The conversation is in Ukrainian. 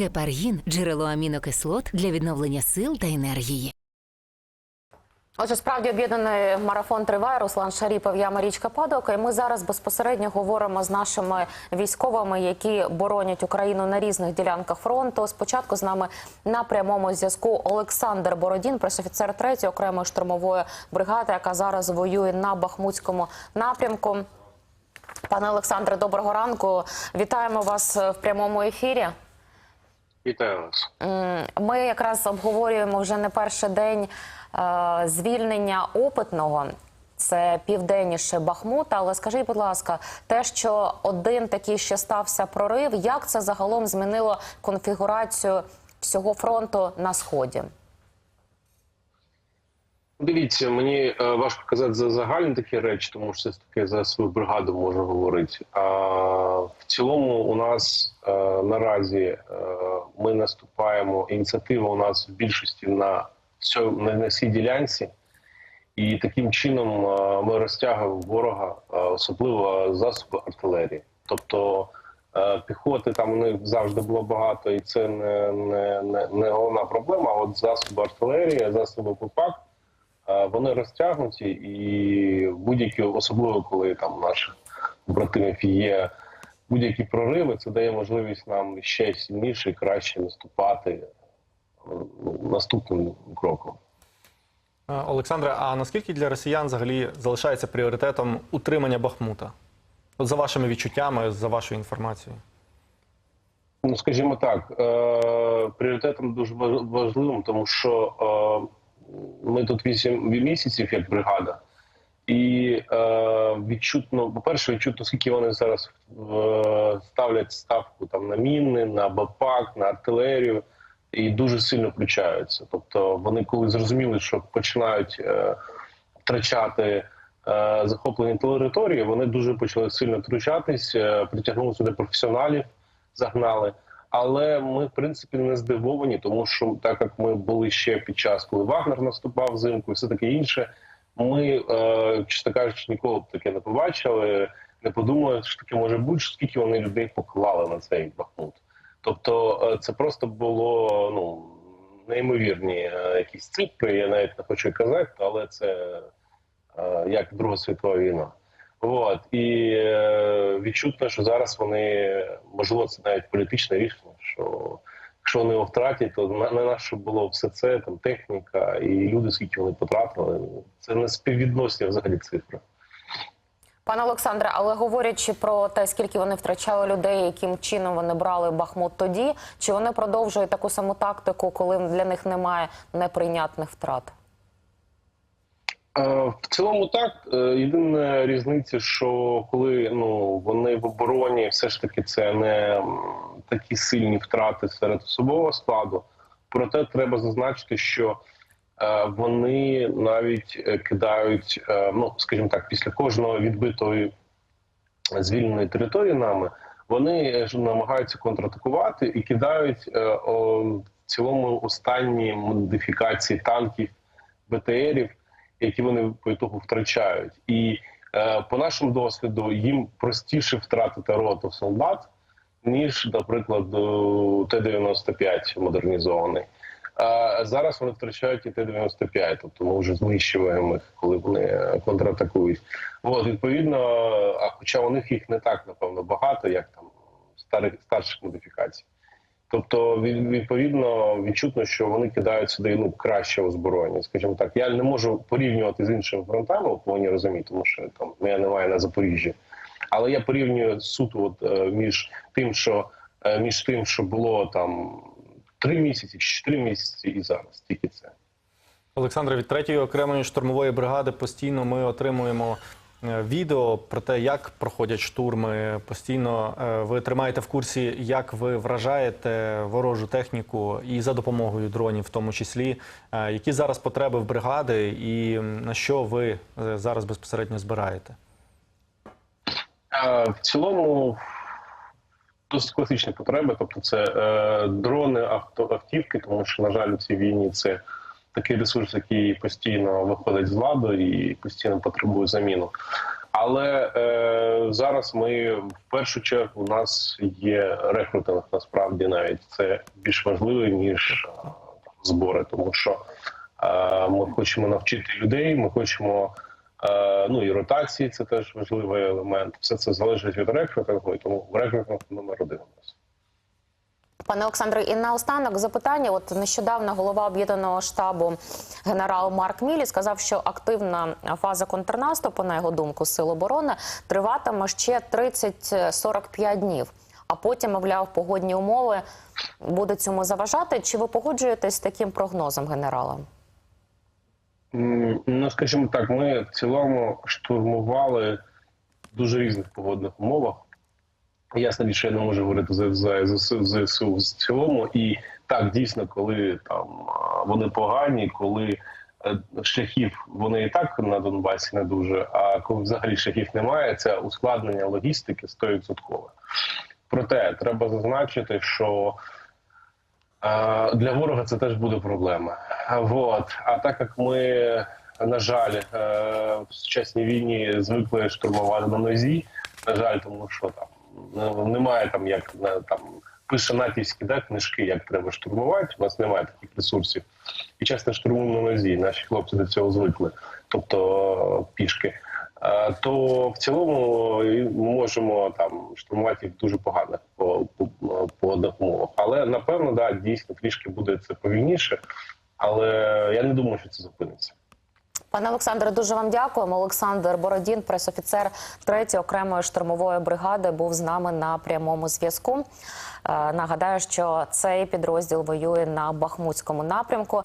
Гепаргін джерело амінокислот для відновлення сил та енергії. Отже, справді об'єднаний марафон триває. Руслан Шаріпов, я Марічка Падока. І ми зараз безпосередньо говоримо з нашими військовими, які боронять Україну на різних ділянках фронту. Спочатку з нами на прямому зв'язку Олександр Бородін, пресофіцер 3-ї окремої штурмової бригади, яка зараз воює на Бахмутському напрямку. Пане Олександре, доброго ранку. Вітаємо вас в прямому ефірі. Вітаю вас. Ми якраз обговорюємо вже не перший день е, звільнення опитного. Це південніше Бахмута. Але скажіть, будь ласка, те, що один такий ще стався прорив, як це загалом змінило конфігурацію всього фронту на сході? Дивіться, мені е, важко казати за загальні такі речі, тому що все таки за свою бригаду можу говорити. А в цілому, у нас е, наразі ми наступаємо. Ініціатива у нас в більшості на на, всій ділянці, і таким чином е, ми розтягуємо ворога, е, особливо засоби артилерії. Тобто е, піхоти там у них завжди було багато, і це не, не, не, не головна проблема. От засоби артилерії, засоби ППАК. Вони розтягнуті, і будь-які, особливо коли там наших братимів є будь-які прориви, це дає можливість нам ще сильніше і краще наступати е, ну, наступним кроком. Е, Олександре, а наскільки для росіян взагалі залишається пріоритетом утримання Бахмута? От за вашими відчуттями, за вашою інформацією? Ну, скажімо так, е, пріоритетом дуже важливим, тому що е, ми тут 8 місяців як бригада, і е, відчутно, по-перше, відчутно, скільки вони зараз е, ставлять ставку там на міни, на БАПАК, на артилерію, і дуже сильно включаються. Тобто, вони коли зрозуміли, що починають е, втрачати е, захоплені території, вони дуже почали сильно втручатись, е, притягнули сюди професіоналів загнали. Але ми, в принципі, не здивовані, тому що так як ми були ще під час, коли Вагнер наступав взимку, і все таке інше. Ми, е, чесно кажучи, ніколи б таке не побачили, не подумали, що таке може бути, що скільки вони людей поклали на цей Бахмут. Тобто, е, це просто було ну неймовірні е, якісь цифри. Я навіть не хочу казати, але це як Друга світова війна. От і відчутно, що зараз вони можливо це навіть політичне рішення. Що якщо вони його втратять, то на, на що було все це там техніка і люди, скільки вони потратили, це не співвідносні взагалі цифри. Пане Олександре, але говорячи про те, скільки вони втрачали людей, яким чином вони брали Бахмут тоді, чи вони продовжують таку саму тактику, коли для них немає неприйнятних втрат? Е, В цілому так. Е, Єдина різниця, що коли ну вони в обороні, все ж таки це не такі сильні втрати серед особового складу. Проте треба зазначити, що е, вони навіть кидають, ну скажімо так, після кожного відбитої звільненої території нами, вони намагаються контратакувати і кидають в цілому останні модифікації танків, БТРів, які вони по ітогу втрачають. І е, по нашому досвіду їм простіше втратити роту солдат, ніж, наприклад, Т-95 модернізований. А зараз вони втрачають і Т-95, тобто ми вже знищуємо їх, коли вони е, контратакують. От, відповідно, а хоча у них їх не так, напевно, багато, як там старих старших модифікацій. Тобто, відповідно, відчутно, що вони кидають сюди ну, краще озброєння. Скажімо так, я не можу порівнювати з іншими фронтами, ви повинні розуміти, тому що там мене немає на Запоріжжі. Але я порівнюю суто от, е, між тим, що е, між тим, що було там три місяці чотири місяці, і зараз тільки це. Олександре, від третьої окремої штурмової бригади постійно ми отримуємо відео про те, як проходять штурми. Постійно е, ви тримаєте в курсі, як ви вражаєте ворожу техніку і за допомогою дронів, в тому числі. Е, Які зараз потреби в бригади, і на що ви е, зараз безпосередньо збираєте? Е, В цілому досить класичні потреби, тобто це е, дрони, авто, автівки, тому що, на жаль, у цій війні це такий ресурс, який постійно виходить з ладу і постійно потребує заміну. Але е, зараз ми в першу чергу у нас є рекрутинг. Насправді навіть це більш важливо ніж е, збори, тому що е, ми хочемо навчити людей. Ми хочемо е, ну і ротації. Це теж важливий елемент. Все це залежить від рекрутингу, і тому рекрутинг номер один у нас. Пане Олександре, і наостанок запитання. От нещодавно голова об'єднаного штабу генерал Марк Мілі сказав, що активна фаза контрнаступу, на його думку, сил оборони триватиме ще 30-45 днів. А потім, мовляв, погодні умови будуть цьому заважати. Чи ви погоджуєтесь з таким прогнозом генерала? Ну, скажімо так, ми в цілому штурмували в дуже різних погодних умовах. Ясно, що я не можу говорити за, за ЗСУ, ЗСУ в цілому. І так, дійсно, коли там вони погані, коли е, шляхів вони і так на Донбасі не дуже. А коли взагалі шляхів немає, це ускладнення логістики 100%. Проте треба зазначити, що а, Для ворога це теж буде проблема. Вот. А так як ми, на жаль, е, в сучасній війні звикли штурмувати на нозі, на жаль, тому що там немає там, як там пише да, книжки, як треба штурмувати. У нас немає таких ресурсів. І часто штурмуємо на нозі. Наші хлопці до цього звикли, тобто пішки. То в цілому ми можемо там штурмувати їх дуже поганих по, по, по одних. Але напевно, да, дійсно трішки буде це повільніше. Але я не думаю, що це зупиниться. Пане Олександре, дуже вам дякуємо. Олександр Бородін, пресофіцер 3-ї окремої штурмової бригади, був з нами на прямому зв'язку. Е, Нагадаю, що цей підрозділ воює на Бахмутському напрямку.